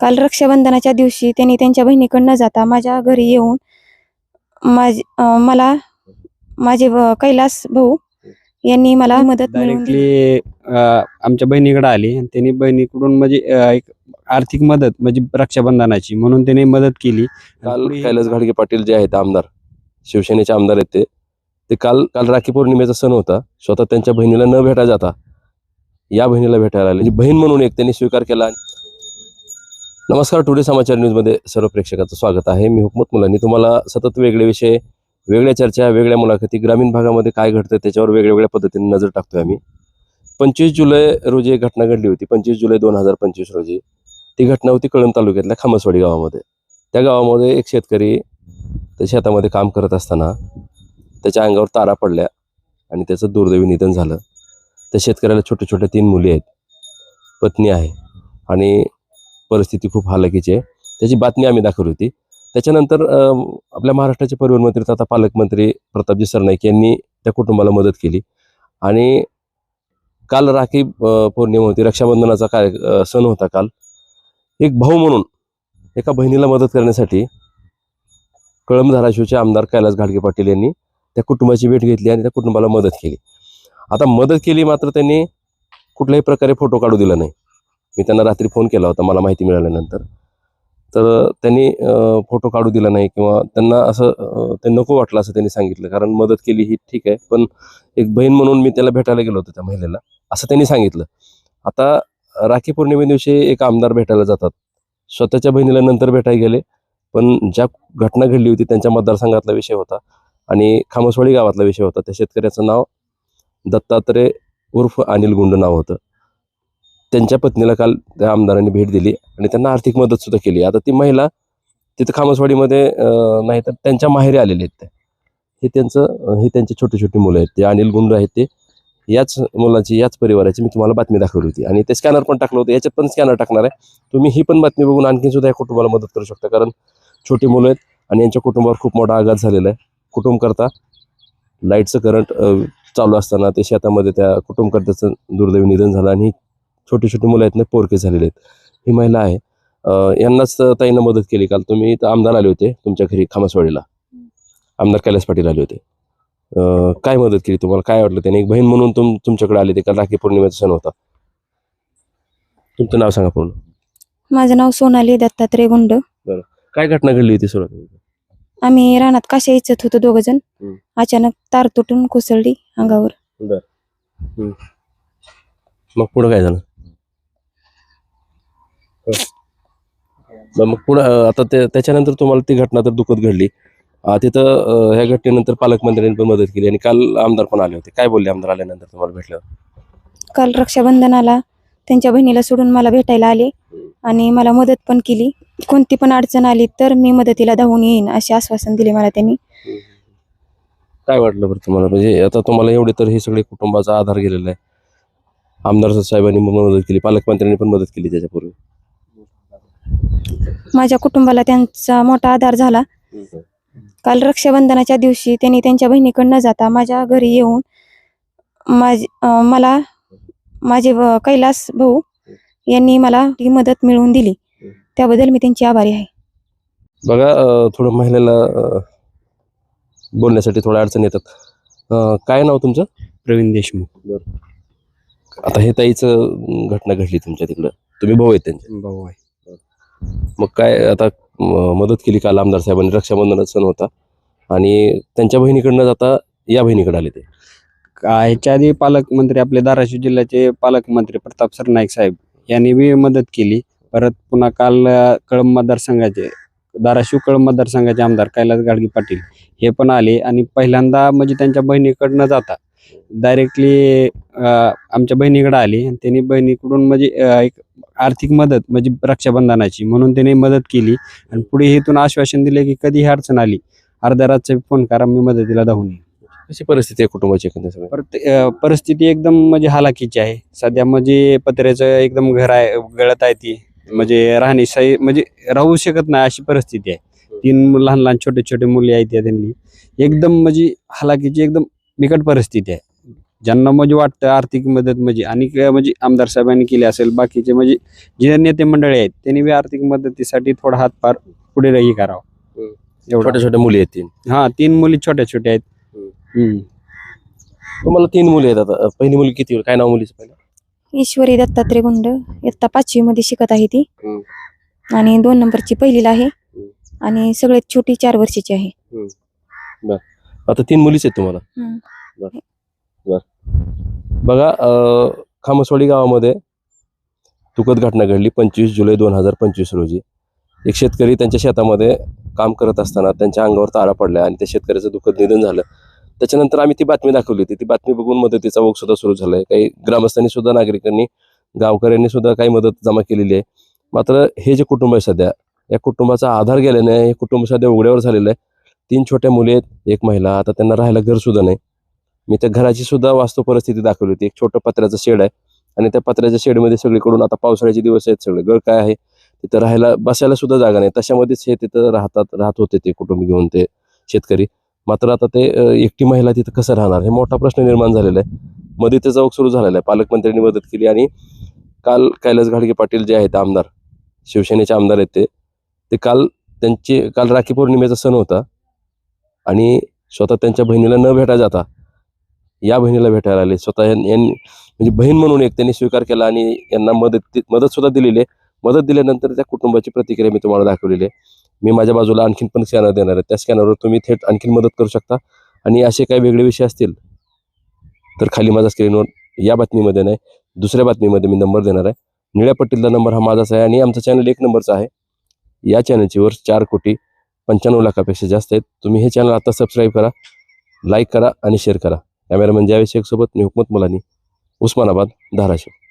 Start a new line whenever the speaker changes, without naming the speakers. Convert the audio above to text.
काल रक्षाबंधनाच्या दिवशी त्यांनी त्यांच्या बहिणीकडे न जाता माझ्या घरी येऊन माझ मला माझे कैलास भाऊ यांनी मला मदत मिळवून दिली.
डायरेक्टली आमच्या बहिणीकडे आली आणि त्यांनी बहिणीकडून म्हणजे अ, एक आर्थिक मदत म्हणजे रक्षाबंधनाची म्हणून त्यांनी मदत केली.
काल कैलास घाडगे पाटील जे आहेत आमदार शिवसेनेचे आमदार आहेत ते ते काल काल राखी पौर्णिमेचा सण होता. स्वतः त्यांच्या बहिणीला न भेटा जाता या बहिणीला भेटायला आले. म्हणजे बहीण म्हणून एक त्यांनी स्वीकार केला. नमस्कार टुडे समाचार न्यूजमध्ये सर्व प्रेक्षकाचं स्वागत आहे. मी हुकमत मुलांनी तुम्हाला सतत वेगळे विषय वेगळ्या चर्चा वेगळ्या मुलाखती ग्रामीण भागामध्ये काय घडतं त्याच्यावर वेगवेगळ्या पद्धतीने नजर टाकतोय आम्ही. पंचवीस जुलै रोजी एक घटना घडली होती. पंचवीस जुलै दोन हजार पंचवीस रोजी. ती घटना होती कळंब तालुक्यातल्या खामसवाडी गावामध्ये. त्या गावामध्ये एक शेतकरी त्या शेतामध्ये काम करत असताना त्याच्या अंगावर तारा पडल्या आणि त्याचं दुर्दैवी निधन झालं. त्या शेतकऱ्याला छोट्या छोट्या तीन मुली आहेत. पत्नी आहे आणि परिस्थिती खूप हालाकीची आहे. त्याची बातमी आम्ही दाखवली होती. त्याच्यानंतर आपल्या महाराष्ट्राचे परिवहन मंत्री तथा पालकमंत्री प्रतापजी सरनाईक यांनी त्या कुटुंबाला मदत केली. आणि काल राखी पौर्णिमा होती रक्षाबंधनाचा काय सण होता काल. एक भाऊ म्हणून एका बहिणीला मदत करण्यासाठी कळंब धाराशिवचे आमदार कैलास घाडगे पाटील यांनी त्या कुटुंबाची भेट घेतली आणि त्या कुटुंबाला मदत केली. आता मदत केली मात्र त्यांनी कुठल्याही प्रकारे फोटो काढू दिला नाही. मी त्यांना रात्री फोन केला होता मला माहिती मिळाल्यानंतर. तर त्यांनी फोटो काढू दिला नाही किंवा त्यांना असं ते नको वाटलं असं त्यांनी सांगितलं. कारण मदत केली ही ठीक आहे पण एक बहीण म्हणून मी त्याला भेटायला गेलो होतो त्या महिलेला असं त्यांनी सांगितलं. आता राखी पौर्णिमे दिवशी एक आमदार भेटायला जातात. स्वतःच्या बहिणीला नंतर भेटायला गेले पण ज्या घटना घडली होती त्यांच्या मतदारसंघातला विषय होता आणि खामसवाडी गावातला विषय होता. त्या शेतकऱ्याचं नाव दत्तात्रय उर्फ अनिल गुंड नाव होतं. त्यांच्या पत्नीला काल त्या आमदारांनी भेट दिली आणि त्यांना आर्थिक मदतसुद्धा केली. आता ती महिला तिथं खामसवाडीमध्ये नाही तर त्यांच्या माहेरी आलेले आहेत त्या. हे त्यांचं हे त्यांचे छोटे छोटे मुलं आहेत. ते अनिल गुंड आहेत ते. याच मुलाची याच परिवाराची मी तुम्हाला बातमी दाखवली होती. आणि ते स्कॅनर पण टाकलं होतं. याच्यात पण स्कॅनर टाकणार आहे. तुम्ही ही पण बातमी बघून आणखी सुद्धा या कुटुंबाला मदत करू शकता. कारण छोटी मुलं आहेत आणि यांच्या कुटुंबावर खूप मोठा आघात झालेला आहे. कुटुंबकर्ता लाईटचं करंट चालू असताना ते शेतामध्ये त्या कुटुंबकर्त्याचं दुर्दैवी निधन झालं आणि छोटी छोटी मुलं आहेत ना पोरके झालेले आहेत. ही महिला आहे. यांनाच ताईनं मदत केली. काल तुम्ही इथं आमदार आले होते तुमच्या घरी खामसवाडीला. आमदार कैलास पाटील आले होते. काय मदत केली तुम्हाला? काय वाटलं त्याने? एक बहीण म्हणून तुम तुमच्याकडे आले ते काल राखी पौर्णिमेचा सण होता. तुमचं नाव सांगा पूर्ण.
माझं नाव सोनाली दत्तात्रय गुंड.
काय घटना घडली होती सुरुवात
आम्ही रानात काशा इच्छत होतो दोघ जण. अचानक तार तुटून कोसळली अंगावर.
मग पुढं काय झालं? मग पुढं आता ते त्याच्यानंतर तुम्हाला ती घटना तर दुःखद घडली. तिथं ह्या घटनेनंतर पालकमंत्र्यांनी पण मदत केली आणि काल आमदार पण आले होते. काय बोलले आमदार आल्यानंतर तुम्हाला भेटल्यावर?
काल रक्षाबंधनाला त्यांच्या बहिणीला सोडून मला भेटायला आले आणि मला मदत पण केली. कोणती पण अडचण आली तर मी मदतीला धावून येईन असे आश्वासन दिले मला त्यांनी.
काय वाटलं बरं तुम्हाला? म्हणजे आता तुम्हाला एवढे तर हे सगळे कुटुंबाचा आधार गेलेला आहे. आमदार साहेबांनी मदत केली पालकमंत्र्यांनी पण मदत केली त्याच्यापूर्वी.
माझ्या कुटुंबाला त्यांचा मोठा आधार झाला. काल रक्षाबंधनाच्या दिवशी त्यांनी त्यांच्या बहिणीकडे न जाता माझ्या घरी येऊन माझ मला माझे कैलास भाऊ यांनी मला ही मदत मिळवून दिली. त्याबद्दल मी त्यांची आभारी आहे.
बघा थोडं महिलेला बोलण्यासाठी थोड्या अडचण येतात. काय नाव तुमचं?
प्रवीण देशमुख.
आता हे ताईचं घटना घडली तुमच्या तिकडं. तुम्ही भाऊ आहेत त्यांचे.
भाऊ आहे.
मग काय आता मदत केली काल आमदार साहेबांनी रक्षाबंधनाचा सण होता. आणि त्यांच्या बहिणीकडनं जाता या बहिणीकडे आले ते.
ह्याच्या आधी पालकमंत्री आपले धाराशिव जिल्ह्याचे पालकमंत्री प्रताप सरनाईक साहेब यांनी बी मदत केली. परत पुन्हा काल कळंब मतदारसंघाचे धाराशिव कळंब मतदारसंघाचे आमदार कैलास गाडगी पाटील हे पण आले. आणि पहिल्यांदा म्हणजे त्यांच्या बहिणीकडनं जाता. डायरेक्टली आमच्या बहिणीकडे आली आणि त्यांनी बहिणीकडून म्हणजे एक आर्थिक मदत म्हणजे रक्षाबंधनाची म्हणून त्यांनी मदत केली आणि पुढे इथून आश्वासन दिले की कधीही अडचण आली अर्ध्या रातचा फोन करा मी मदतीला धावून येईन.
कशी परिस्थिती आहे कुटुंबाची एकंदर सगळं?
परत अ, परिस्थिती एकदम म्हणजे हालाकीची आहे. सध्या म्हणजे पत्र्याचं एकदम घर आहे गळत आहे ती. म्हणजे राहणी सही म्हणजे राहू शकत नाही अशी परिस्थिती आहे. तीन लहान लहान छोटे छोटे मुले आहेत त्या त्यांनी. एकदम म्हणजे हालाकीची एकदम बिकट परिस्थिती आहे. ज्यांना म्हणजे वाटतं आर्थिक मदत म्हणजे आणि काय म्हणजे आमदार साहेबांनी केली असेल बाकीचे म्हणजे जे नेते मंडळी आहेत त्यांनी बी आर्थिक मदतीसाठी थोडा हातभार पुढे हे करावा.
छोट्या छोट्या मुली आहेत तीन.
हा तीन मुली छोट्या छोट्या आहेत. हम्म.
तुम्हाला तीन मुली आहेत आता. पहिली मुलगी किती काय नाव मुलीचं पहिलं?
ईश्वरी दत्तात्रय गुंड. इयत्ता पाचवी मध्ये शिकत आहे ती. आणि दोन नंबरची पहिलीला आहे. आणि सगळ्यात छोटी चार वर्षाची आहे.
आता तीन मुलीच आहेत तुम्हाला. बर. बर. बघा अं, खामसवाडी गावामध्ये दुखद घटना घडली पंचवीस जुलै दोन हजार पंचवीस रोजी. एक शेतकरी त्यांच्या शेतामध्ये काम करत असताना त्यांच्या अंगावर तारा पडला आणि त्या शेतकऱ्याचं दुःखद निधन झालं. त्याच्यानंतर आम्ही ती बातमी दाखवली होती. ती बातमी बघून मदतीचा ओघ सुद्धा सुरू झालाय. काही ग्रामस्थांनी सुद्धा नागरिकांनी गावकऱ्यांनी सुद्धा काही मदत जमा केलेली आहे. मात्र हे जे कुटुंब आहे सध्या या कुटुंबाचा आधार गेल्याने हे कुटुंब सध्या उघड्यावर झालेलं आहे. तीन छोट्या मुली आहेत एक महिला. आता त्यांना राहायला घरसुद्धा नाही. मी त्या घराची सुद्धा वास्तव परिस्थिती दाखवली होती. एक छोटं पत्र्याचं शेड आहे आणि त्या पत्र्याच्या शेडमध्ये सगळीकडून आता पावसाळ्याचे दिवस आहेत सगळे. गळ काय आहे? तिथं राहायला बसायला सुद्धा जागा नाही. तशामध्येच हे तिथं राहतात राहत होते ते कुटुंब घेऊन ते शेतकरी. मात्र आता ते एकटी महिला तिथं कसं राहणार? हे मोठा प्रश्न निर्माण झालेला आहे. मध्ये ते चौक सुरू झालेला आहे. पालकमंत्र्यांनी मदत केली आणि काल कैलास घाडगे पाटील जे आहेत आमदार शिवसेनेचे आमदार आहेत ते काल त्यांचे काल राखी पौर्णिमेचा सण होता. आणि स्वतः त्यांच्या बहिणीला न भेटा जाता या बहिणीला भेटायला आले. स्वतः यांनी म्हणजे बहीण म्हणून एक त्यांनी स्वीकार केला आणि यांना मदत मदत सुद्धा दिलेली आहे. मदत दिल्यानंतर त्या कुटुंबाची प्रतिक्रिया मी तुम्हाला दाखवलेली आहे. मी माझ्या बाजूला आणखीन पण स्कॅनर देणार आहे. त्या स्कॅनरवर तुम्ही थेट आणखीन मदत करू शकता. आणि असे काही वेगळे विषय असतील तर खाली माझा स्क्रीनवर या बातमीमध्ये नाही दुसऱ्या बातमीमध्ये मी नंबर देणार आहे. निळ्या पट्टीतला नंबर हा माझाच आहे आणि आमचा चॅनल एक नंबरचा आहे. या चॅनलची वर चार कोटी पंच्याण्णव लाखापेक्षा जास्त आहेत. तुम्ही हे चॅनल आता सबस्क्राईब करा लाईक करा आणि शेअर करा. कॅमेरामन जावेद शेख सोबत मी हुकमत मुलानी उस्मानाबाद धाराशिव.